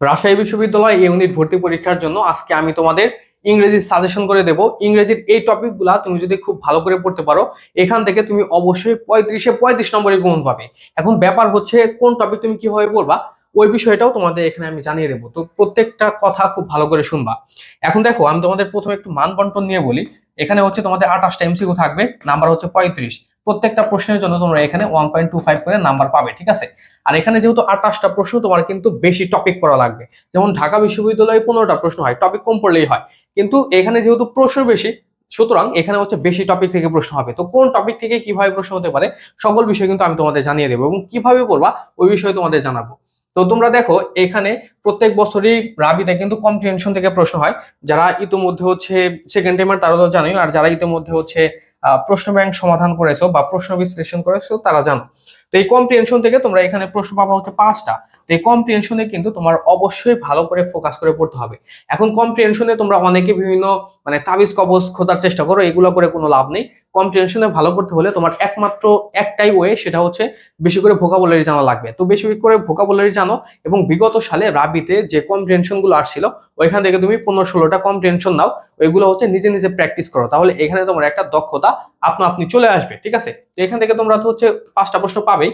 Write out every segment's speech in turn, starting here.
রাজশাহী বিশ্ববিদ্যালয় ইউনিট ভর্তি পরীক্ষার জন্য আজকে আমি তোমাদের ইংরেজি সাজেশন করে দেব। ইংরেজির এই টপিকগুলা তুমি যদি খুব ভালো করে পড়তে পারো, এখান থেকে তুমি অবশ্যই পঁয়ত্রিশে পঁয়ত্রিশ নম্বরে গুণ পাবে। এখন ব্যাপার হচ্ছে কোন টপিক তুমি কীভাবে পড়বা, ওই বিষয়টাও তোমাদের এখানে আমি জানিয়ে দেবো। তো প্রত্যেকটা কথা খুব ভালো করে শুনবা। এখন দেখো, আমি তোমাদের প্রথমে একটু মান বন্টন নিয়ে বলি। এখানে হচ্ছে তোমাদের আঠাশটা এমসিকিউ থাকবে নাম্বার হচ্ছে পঁয়ত্রিশ। প্রত্যেকটা প্রশ্নের জন্য তোমরা এখানে ওয়ান পয়েন্ট টু ফাইভ করে নাম্বার পাবে, ঠিক আছে? আর এখানে যেহেতু আঠাশটা প্রশ্ন, তোমার কিন্তু বেশি টপিক পড়া লাগবে। যেমন ঢাকা বিশ্ববিদ্যালয়ে পনেরোটা প্রশ্ন হয় টপিক কম পড়লেই হয়। কিন্তু এখানে যেহেতু প্রশ্ন বেশি, সুতরাং এখানে হচ্ছে বেশি টপিক থেকে প্রশ্ন হবে। তো কোন টপিক থেকে কীভাবে প্রশ্ন হতে পারে, সকল বিষয় কিন্তু আমি তোমাদের জানিয়ে দেবো। এবং কীভাবে পড়বা, ওই বিষয়ে তোমাদের জানাব। তো তোমরা দেখো, এখানে প্রত্যেক বছরই রাবিতে কিন্তু কম্প্রিহেনশন থেকে প্রশ্ন হয়। যারা ইতিমধ্যে হচ্ছে সেকেন্ড টাইমার তারা তো জানোই, আর যারা ইতিমধ্যে হচ্ছে প্রশ্ন ব্যাংক সমাধান করেছ বা প্রশ্ন বিশ্লেষণ করেছ তারা জানো। তো এই কম্প্রিহেনশন থেকে তোমরা এখানে প্রশ্ন পাবা হচ্ছে পাঁচটা। তো এই কম্প্রিহেনশনে কিন্তু তোমার অবশ্যই ভালো করে ফোকাস করে পড়তে হবে। এখন কম্প্রিহেনশনে তোমরা অনেকে বিভিন্ন মানে তাবিজ কবজ খোঁজার চেষ্টা করো, এগুলো করে কোনো লাভ নেই। কম্প্রিহেনশনে ভালো করতে হলে তোমার একমাত্র একটাই ওয়ে সেটা হচ্ছে বেশি করে ভোকাবুলারি জানা লাগবে। তো বেশি করে ভোকাবুলারি জানো এবং বিগত সালে রাবিতে যে কম্প্রিহেনশনগুলো আসছিল, ওইখান থেকে তুমি পনেরো ষোলোটা কম্প্রিহেনশন নাও। ওইগুলো হচ্ছে নিজে নিজে প্র্যাকটিস করো। তাহলে এখানে তোমার একটা দক্ষতা আপনা আপনি চলে আসবে, ঠিক আছে? তো এখান থেকে তোমরা তো হচ্ছে পাঁচটা প্রশ্ন পাবেই।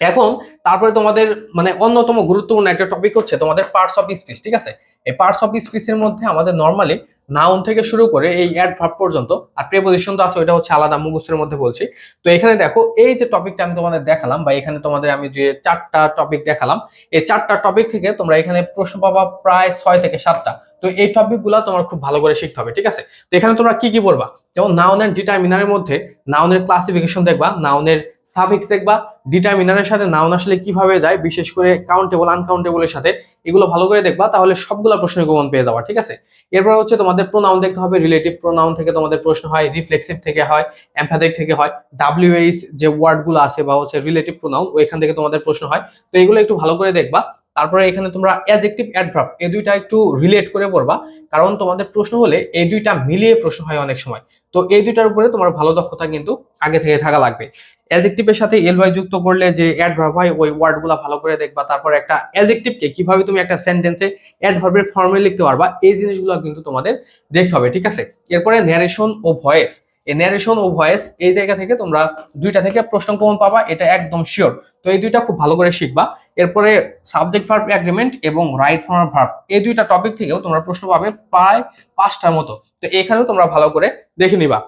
এখন তারপরে তোমাদের মানে অন্যতম গুরুত্বপূর্ণ একটা টপিক হচ্ছে তোমাদের পার্টস অফ স্পিচ ঠিক আছে? এই পার্টস অফ স্পিচের মধ্যে আমাদের নর্মালি নাউন থেকে শুরু করে এই অ্যাডভার্ব পর্যন্ত আর প্রেপোজিশন তো আছে, ওইটা হচ্ছে আলাদা মুখস্থের মধ্যে বলছি। তো এখানে দেখো, এই যে টপিকটা আমি তোমাদের দেখালাম বা এখানে তোমাদের আমি যে চারটা টপিক দেখালাম, এই চারটা টপিক থেকে তোমরা এখানে প্রশ্ন পাবা প্রায় ছয় থেকে সাতটা। তো এই টপিকগুলো তোমার খুব ভালো করে শিখতে হবে, ঠিক আছে? তো এখানে তোমরা কি কি পড়বা? যেমন নাউন এন্ড ডিটারমিনারের মধ্যে নাউনের ক্লাসিফিকেশন দেখবা নাউনের সাফিক্স দেখবা ডিটারমিনারের সাথে নাউন আসলে কীভাবে যায়, বিশেষ করে কাউন্টেবল আনকাউন্টেবলের সাথে, এগুলো ভালো করে দেখবা, তাহলে সবগুলা প্রশ্নের কমন পেয়ে যাবা, ঠিক আছে? এরপর হচ্ছে তোমাদের প্রোনাউন দেখতে হবে রিলেটিভ প্রোনাউন থেকে তোমাদের প্রশ্ন হয় রিফ্লেক্সিভ থেকে হয় এমফ্যাথিক থেকে হয় ডাব্লিউএইচ যে ওয়ার্ডগুলো আছে বা হচ্ছে রিলেটিভ প্রোনাউন ওইখান থেকে তোমাদের প্রশ্ন হয়। তো এগুলো একটু ভালো করে দেখবা। তারপরে এখানে তোমরা অ্যাডজেক্টিভ অ্যাডভার্ব এই দুইটা একটু রিলেট করে পড়বা। কারণ তোমাদের প্রশ্ন হলে এই দুইটা মিলিয়ে প্রশ্ন হয় অনেক সময়। তো এই দুইটার উপরে তোমার ভালো দক্ষতা কিন্তু আগে থেকে থাকা লাগবে। অ্যাডজেক্টিভের সাথে এল ওয়াই যুক্ত করলে যে অ্যাডভার্ব হয়, ওই ওয়ার্ডগুলো ভালো করে দেখবা। তারপর একটা অ্যাডজেক্টিভকে কীভাবে তুমি একটা সেন্টেন্সে অ্যাডভার্বের ফর্মে লিখতে পারবা, এই জিনিসগুলো কিন্তু তোমাদের দেখতে হবে, ঠিক আছে? এরপরে ন্যারেশন ও ভয়েস এই ন্যারেশন ও ভয়েস এই জায়গা থেকে তোমরা দুইটা থেকে প্রশ্ন কমন পাবা, এটা একদম শিওর তো এই দুইটা খুব ভালো করে শিখবা। এরপরে সাবজেক্ট ভার্ব এগ্রিমেন্ট এবং রাইট ফর্ম ভার্ব এই দুইটা টপিক থেকেও তোমরা প্রশ্ন পাবে প্রায় পাঁচটার মতো। তো এখানেও তোমরা ভালো করে দেখে নিবা।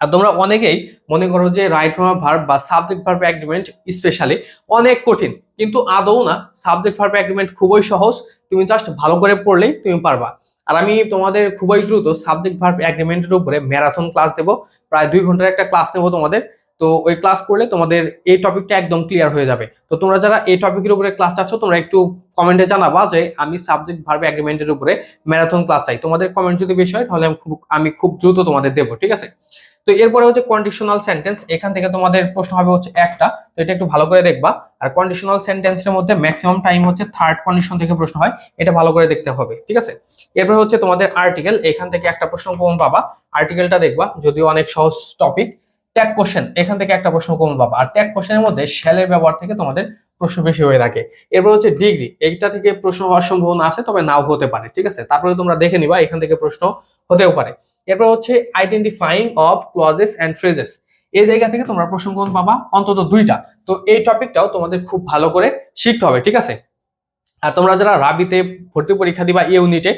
আর তোমরা অনেকেই মনে করো যে রাইট ফর্ম ভার্ব বা সাবজেক্ট ভার্ব এগ্রিমেন্ট স্পেশালি অনেক কঠিন, কিন্তু আদৌ না সাবজেক্ট ভার্ব এগ্রিমেন্ট খুবই সহজ, তুমি জাস্ট ভালো করে পড়লেই তুমি পারবা। আর আমি তোমাদের খুবই দ্রুত সাবজেক্ট ভার্ব এগ্রিমেন্টের উপরে ম্যারাথন ক্লাস দেবো, প্রায় দুই ঘণ্টার একটা ক্লাস নেব তোমাদের। তো ওই ক্লাস করলে তোমাদের এই টপিকটা একদম ক্লিয়ার হয়ে যাবে। তো তোমরা যারা এই টপিকের উপরে ক্লাস চাচ্ছ তোমরা একটু কমেন্টে জানাবা যে আমি সাবজেক্ট ভার্ব এগ্রিমেন্টের উপরে ম্যারাথন ক্লাস চাই। তোমাদের কমেন্ট যদি বেশি হয়, তাহলে আমি খুব আমি খুব দ্রুত তোমাদের দেবো, ঠিক আছে? তো এরপরে হচ্ছে কন্ডিশনাল সেন্টেন্স এখান থেকে তোমাদের প্রশ্ন হবে হচ্ছে একটা। তো এটা একটু ভালো করে দেখবা। আর কন্ডিশনাল সেন্টেন্সের মধ্যে ম্যাক্সিমাম টাইম হচ্ছে থার্ড কন্ডিশন থেকে প্রশ্ন হয়। এটা ভালো করে দেখতে হবে, ঠিক আছে? এরপরে হচ্ছে তোমাদের আর্টিকেল এখান থেকে একটা প্রশ্ন কমন পাবা। আর্টিকেলটা দেখবা, যদিও অনেক সহজ টপিক ট্যাগ কোশ্চেন এখান থেকে একটা প্রশ্ন কমন পাবা আর ট্যাগ কোশ্চেনের মধ্যে শ্যালের ব্যবহার থেকে তোমাদের প্রশ্ন বেশি হয়ে থাকে। এরপর হচ্ছে ডিগ্রি এইটা থেকে প্রশ্ন হওয়ার সম্ভাবনা আছে, তবে নাও হতে পারে, ঠিক আছে? তারপরে তোমরা দেখে নিবা, এখান থেকে প্রশ্ন হতেও পারে। এরপর হচ্ছে identifying of clauses and phrases এই জায়গা থেকে তোমরা প্রশ্ন কোন পাবা অন্তত দুইটা। তো এই টপিকটাও তোমাদের খুব ভালো করে শিখতে হবে, ঠিক আছে? আর তোমরা যারা রাবিতে ভর্তি পরীক্ষা দিবা ইউনিটে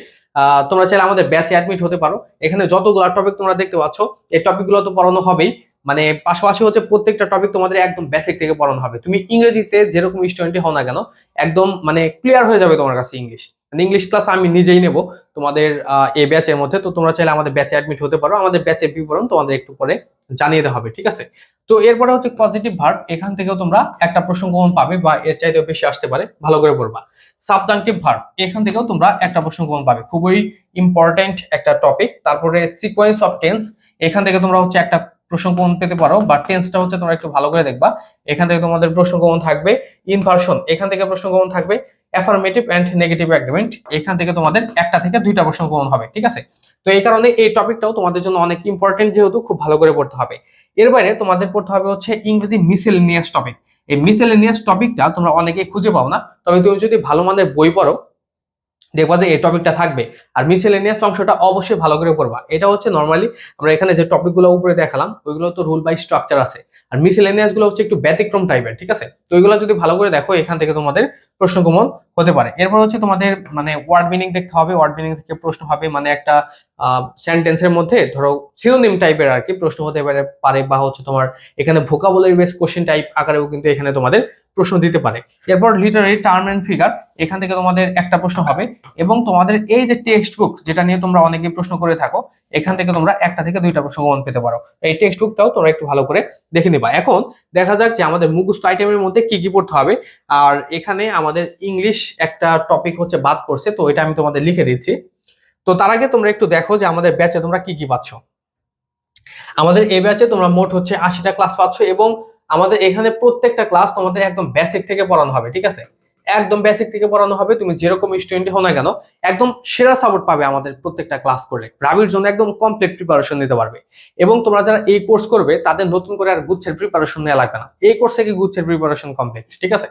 তোমরা চাইলে আমাদের ব্যাচে অ্যাডমিট হতে পারো। এখানে যতগুলো টপিক তোমরা দেখতে পাচ্ছ, এই টপিকগুলো তো পড়ানো হবেই। মানে পাশাপাশি হচ্ছে প্রত্যেকটা টপিক তোমাদের একদম বেসিক থেকে পড়ানো হবে। তুমি ইংরেজিতে যেরকম স্টুডেন্টই হও না কেন, একদম মানে ক্লিয়ার হয়ে যাবে তোমার কাছে ইংলিশ মানে ইংলিশ ক্লাস আমি নিজেই নেব। তোমাদের এই ব্যাচের মধ্যে। তো তোমরা চাইলে আমাদের ব্যাচে অ্যাডমিট হতে পারো। আমাদের ব্যাচের বিবরণ তোমাদের একটু পরে জানিয়ে দেওয়া হবে, ঠিক আছে? তো এরপরে হচ্ছে পজিটিভ ভার্ব এখান থেকেও তোমরা একটা প্রশ্ন কমন পাবে বা এর চাইতেও বেশি আসতে পারে। ভালো করে পড়বা। সাবজাংটিভ ভার্ব এখান থেকেও তোমরা একটা প্রশ্ন কমন পাবে। খুবই ইম্পর্টেন্ট একটা টপিক তারপরে সিকোয়েন্স অফ টেন্স এখান থেকে তোমরা হচ্ছে একটা কমন পেতে পারো, বা টেন্সটা হচ্ছে তোমরা একটু ভালো করে দেখবা। এখান থেকে তোমাদের প্রশ্ন থাকবে ইনভার্সন এখান থেকে প্রশ্ন থাকবে অ্যাফার্মেটিভ অ্যান্ড নেগেটিভ অ্যাগ্রিমেন্ট এখান থেকে তোমাদের একটা থেকে দুইটা প্রশ্ন কমন হবে, ঠিক আছে? তো এই কারণে এই টপিকটাও তোমাদের জন্য অনেক ইম্পর্টেন্ট যেহেতু খুব ভালো করে পড়তে হবে। এর বাইরে তোমাদের পড়তে হবে হচ্ছে ইংরেজি মিসেলিনিয়াস টপিক এই মিসেলেনিয়াস টপিকটা তোমরা অনেকেই খুঁজে পাও না, তবে তুমি যদি ভালো মানের বই পড়ো দেখবা যে এই টপিকটা থাকবে। আর মিসেলেনিয়াস অংশটা অবশ্যই ভালো করে পড়বা। এটা হচ্ছে নর্মালি আমরা এখানে যে টপিকগুলো উপরে দেখালাম, ওইগুলো তো রুল বাই স্ট্রাকচার আছে। আর মিসেলেনিয়াসগুলো হচ্ছে একটু ব্যতিক্রম টাইপের ঠিক আছে? তো ওইগুলো যদি ভালো করে দেখো, এখান থেকে তোমাদের প্রশ্ন কমন হতে পারে। এরপর হচ্ছে তোমাদের মানে ওয়ার্ড মিনিং দেখতে হবে ওয়ার্ড মিনিং থেকে প্রশ্ন হবে মানে একটা সেন্টেন্সের মধ্যে ধরো সিনোনিম টাইপের আর কি প্রশ্ন হতে পারে পারে বা হচ্ছে তোমার এখানে ভোকাবুলারি বেস কোশ্চেন টাইপ আকারেও কিন্তু এখানে তোমাদের প্রশ্ন দিতে পারে। এরপর লিটারারি টার্ম এন্ড ফিগার এখান থেকে তোমাদের একটা প্রশ্ন হবে এবং তোমাদের এই যে টেক্সট বুক যেটা নিয়ে তোমরা অনেকে প্রশ্ন করে থাকো, এখান থেকে তোমরা একটা থেকে দুইটা প্রশ্ন কমন পেতে পারো। এই টেক্সট বুকটাও তোমরা একটু ভালো করে দেখে নিবা। এখন দেখা যাক যে আমাদের মুখস্থ আইটেমের মধ্যে কি কি পড়তে হবে। আর এখানে আমাদের ইংলিশ একটা টপিক হচ্ছে বাদ পড়ছে, তো এটা আমি তোমাদের লিখে দিচ্ছি। তো তার আগে তোমরা একটু দেখো যে আমাদের ব্যাচে তোমরা কি কি পাচ্ছ। আমাদের এই ব্যাচে তোমরা মোট হচ্ছে আশিটা ক্লাস পাচ্ছ এবং আমাদের এখানে প্রত্যেকটা ক্লাস তোমাদের একদম বেসিক থেকে পড়ানো হবে, ঠিক আছে? একদম বেসিক থেকে পড়ানো হবে, তুমি যেরকম স্টুডেন্ট হও না কেন, একদম সেরা সাপোর্ট পাবে আমাদের প্রত্যেকটা ক্লাস করলে রাবির জন্য একদম কমপ্লিট প্রিপারেশন নিতে পারবে। এবং তোমরা যারা এই কোর্স করবে, তাদের নতুন করে আর গুচ্ছের প্রিপারেশন নেওয়া লাগবে না। এই কোর্স থেকে গুচ্ছের প্রিপারেশন কমপ্লিট ঠিক আছে?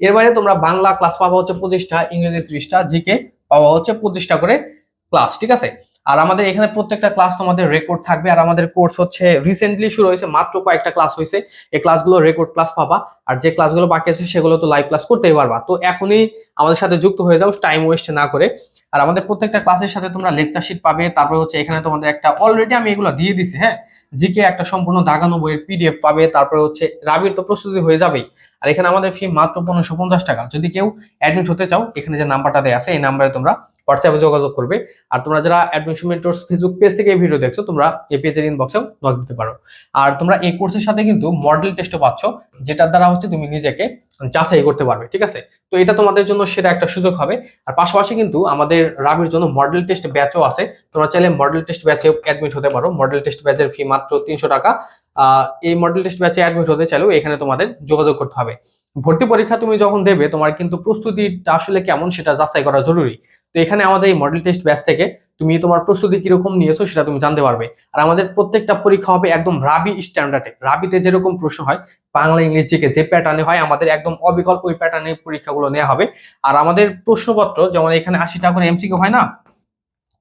এর বাইরে তোমরা বাংলা ক্লাস পাবা হচ্ছে পঁচিশটা, ইংরেজি ত্রিশটা জিকে পাওয়া হচ্ছে পঁচিশটা করে ক্লাস ঠিক আছে? আর আমাদের এখানে প্রত্যেকটা ক্লাস তোমাদের রেকর্ড থাকবে, আর আমাদের কোর্স হচ্ছে রিসেন্টলি শুরু হয়েছে, মাত্র কয়েকটা ক্লাস হয়েছে। এই ক্লাসগুলো রেকর্ড ক্লাস পাবা, আর যে ক্লাসগুলো বাকি আছে সেগুলো তো লাইভ ক্লাস করতেই পারবা। তো এখনই আমাদের সাথে যুক্ত হয়ে যাও টাইম ওয়েস্ট না করে। আর আমাদের প্রত্যেকটা ক্লাসের সাথে তোমরা লেকচার শিট পাবে, তারপর হচ্ছে এখানে তোমাদের একটা অলরেডি আমি এগুলো দিয়ে দিছি হ্যাঁ? জিকে একটা সম্পূর্ণ দাগানো বইয়ের পিডিএফ পাবে, তারপরে হচ্ছে রাবির তো প্রস্তুতি হয়ে যাবেই। আর এখানে আমাদের ফি মাত্র পনেরোশো পঞ্চাশ টাকা। যদি কেউ অ্যাডমিট হতে চাও, এখানে যে নাম্বারটা দেওয়া আছে, এই নাম্বারে তোমরা হোয়াটসঅ্যাপে যোগাযোগ করবে। আর তোমরা যারা অ্যাডমিশন ফেসবুক পেজ থেকে এই ভিডিও দেখছ, তোমরা এই পেজের ইনবক্সেও নক দিতে পারো। আর তোমরা এই কোর্সের সাথে কিন্তু মডেল টেস্টও পাচ্ছ, যেটার দ্বারা হচ্ছে তুমি নিজেকে যাচাই করতে পারবে, ঠিক আছে? তো এটা তোমাদের জন্য সেটা একটা সুযোগ হবে। আর পাশাপাশি কিন্তু আমাদের রাবির জন্য মডেল টেস্ট ব্যাচও আছে। তোমরা চাইলে মডেল টেস্ট ব্যাচে অ্যাডমিট হতে পারো। মডেল টেস্ট ব্যাচের ফি মাত্র তিনশো টাকা। এই মডেল টেস্ট ব্যাচে অ্যাডমিট হতে চাইলেও এখানে তোমাদের যোগাযোগ করতে হবে। ভর্তি পরীক্ষা তুমি যখন দেবে, তোমার কিন্তু প্রস্তুতিটা আসলে কেমন সেটা যাচাই করা জরুরি। তো এখানে আমাদের এই মডেল টেস্ট ব্যাচ থেকে তুমি তোমার প্রস্তুতি কীরকম নিয়েছো সেটা তুমি জানতে পারবে। আর আমাদের প্রত্যেকটা পরীক্ষা হবে একদম রাবি স্ট্যান্ডার্ডে রাবিতে যেরকম প্রশ্ন হয়, বাংলা ইংলিশ জিকে যে প্যাটার্নে হয়, আমাদের একদম অবিকল্প ওই প্যাটার্নের পরীক্ষাগুলো নেওয়া হবে। আর আমাদের প্রশ্নপত্র, যেমন এখানে আশিটা করে এমসিকিউ হয় না?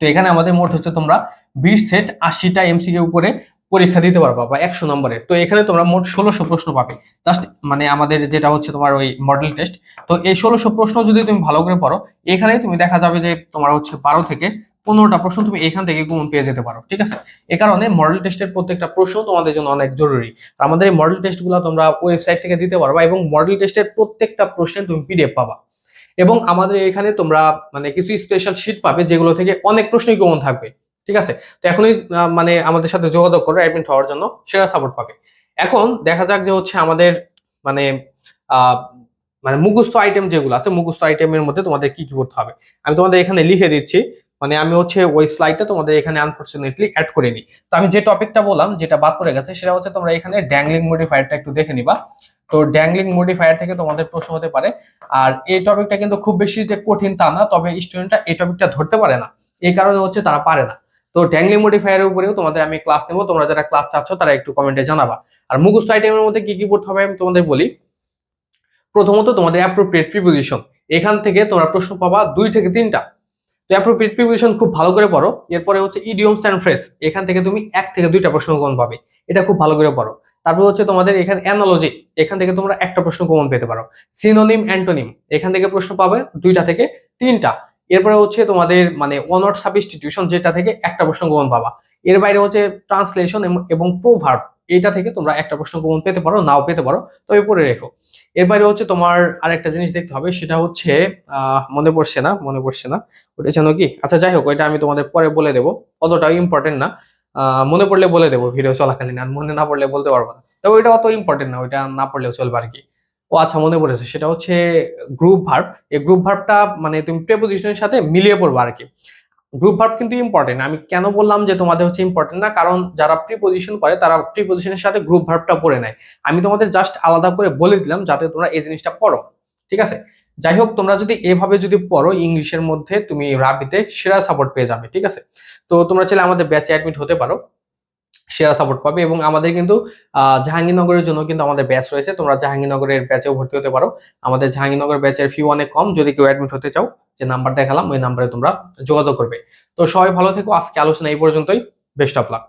তো এখানে আমাদের মোট হচ্ছে তোমরা বিশ সেট আশিটা এমসিকিউ উপরে পরীক্ষা দিতে পারবা বা একশো নম্বরে। তো এখানে তোমরা মোট ষোলোশো প্রশ্ন পাবে। জাস্ট মানে আমাদের যেটা হচ্ছে তোমার ওই মডেল টেস্ট তো এই ষোলোশো প্রশ্ন যদি তুমি ভালো করে পড়ো, এখানে তুমি দেখা যাবে যে তোমার হচ্ছে বারো থেকে পনেরোটা প্রশ্ন তুমি এখান থেকে কমন পেয়ে যেতে পারো, ঠিক আছে? এ কারণে মডেল টেস্টের প্রত্যেকটা প্রশ্ন তোমাদের জন্য অনেক জরুরি। আমাদের এই মডেল টেস্টগুলো তোমরা ওয়েবসাইট থেকে দিতে পারবা এবং মডেল টেস্টের প্রত্যেকটা প্রশ্নে তুমি পিডিএফ পাবা। এবং আমাদের এখানে তোমরা মানে কিছু স্পেশাল শিট পাবে যেগুলো থেকে অনেক প্রশ্নই কমন থাকবে। ঠিক আছে? তো এখনই মানে আমাদের সাথে যোগাযোগ করো অ্যাডমিট হওয়ার জন্য, সেটা সাপোর্ট পাবে। এখন দেখা যাক যে হচ্ছে আমাদের মানে মানে মুখস্থ আইটেম যেগুলো আছে, মুখস্থ আইটেমের মধ্যে তোমাদের কি কি করতে হবে। আমি তোমাদের এখানে লিখে দিচ্ছি মানে আমি হচ্ছে ওই স্লাইডটা তোমাদের এখানে আনফর্চুনেটলি অ্যাড করে দিই। তো আমি যে টপিকটা বললাম, যেটা বাদ পড়ে গেছে, সেটা হচ্ছে তোমরা এখানে ড্যাংলিং মডিফায়ারটা একটু দেখে নিবা। তো ড্যাংলিং মডিফায়ার থেকে তোমাদের প্রশ্ন হতে পারে, আর এই টপিকটা কিন্তু খুব বেশি যে কঠিন তা না, তবে স্টুডেন্টরা এই টপিকটা ধরতে পারে না। এই কারণে হচ্ছে তারা পারে না। তো ড্যাংলিং মডিফায়ারের উপরেও তোমাদের আমি ক্লাস নেব, তোমরা যারা ক্লাস চাচ্ছ তারা একটু কমেন্টে জানাবা। আর মুখস্থ আইটেমের মধ্যে কি কি পড়তে হবে আমি তোমাদের বলি। প্রথমত তোমাদের অ্যাপ্রোপ্রিয়েট প্রিপোজিশন এখান থেকে তোমরা প্রশ্ন পাবা দুই থেকে তিনটা। তো অ্যাপ্রোপ্রিয়েট প্রিপোজিশন খুব ভালো করে পড়ো। এরপরে হচ্ছে ইডিয়মস অ্যান্ড ফ্রেস এখান থেকে তুমি এক থেকে দুইটা প্রশ্ন কমন পাবে। এটা খুব ভালো করে পড়ো। তারপর হচ্ছে তোমাদের এখানে অ্যানোলজি এখান থেকে তোমরা একটা প্রশ্ন কমন পেতে পারো। সিনোনিম অ্যান্টোনিম এখান থেকে প্রশ্ন পাবে দুইটা থেকে তিনটা। এরপরে হচ্ছে তোমাদের মানে ওয়ান সাবস্টিটিউশন যেটা থেকে একটা প্রশ্ন কমন পাবা। এর বাইরে হচ্ছে ট্রান্সলেশন এবং প্রোভার্ব এটা থেকে তোমরা একটা প্রশ্ন কমন পেতে পারো, নাও পেতে পারো, তবে পড়ে রেখো। এর বাইরে হচ্ছে তোমার আরেকটা জিনিস দেখতে হবে, সেটা হচ্ছে মনে পড়ছে না, মনে পড়ছে না, ওটা যেন কি? আচ্ছা যাই হোক, ওইটা আমি তোমাদের পরে বলে দেবো, অতটাও ইম্পর্টেন্ট না। মনে পড়লে বলে দেবো ভিডিও চলাকালীন আর মনে না পড়লে বলতে পারব না। তবে ওইটা অত ইম্পর্টেন্ট না, ওইটা না পড়লেও চলবে আর কি। ও আচ্ছা মনে পড়েছে। সেটা হচ্ছে গ্রুপ ভার্ব এই গ্রুপ ভার্বটা মানে তুমি প্রেপোজিশনের সাথে মিলিয়ে পড়বা আর কি গ্রুপ ভার্ব কিন্তু ইম্পর্টেন্ট আমি কেন বললাম যে তোমাদের হচ্ছে ইম্পর্টেন্ট না? কারণ যারা প্রিপোজিশন করে, তারা প্রিপোজিশনের সাথে গ্রুপ ভার্বটা পড়ে নেয়। আমি তোমাদের জাস্ট আলাদা করে বলে দিলাম যাতে তোমরা এই জিনিসটা পড়ো। ঠিক আছে? যাই হোক, তোমরা যদি এভাবে যদি পড়ো, ইংলিশের মধ্যে তুমি রাবিতে সেরা সাপোর্ট পেয়ে যাবে। ঠিক আছে? তো তোমরা চাইলে আমাদের ব্যাচে অ্যাডমিট হতে পারো। সেরা সাপোর্ট পাবে এবং আমাদের কিন্তু জাহাঙ্গীরনগরের জন্য কিন্তু আমাদের ব্যাচ রয়েছে। তোমরা জাহাঙ্গীরনগরের ব্যাচেও ভর্তি হতে পারো। আমাদের জাহাঙ্গীরনগর ব্যাচের ফি অনেক কম। যদি কেউ অ্যাডমিট হতে চাও, যে নাম্বার দেখালাম, ওই নাম্বারে তোমরা যোগাযোগ করবে। তো সবাই ভালো থেকো। আজকে আলোচনা এই পর্যন্তই। Best of luck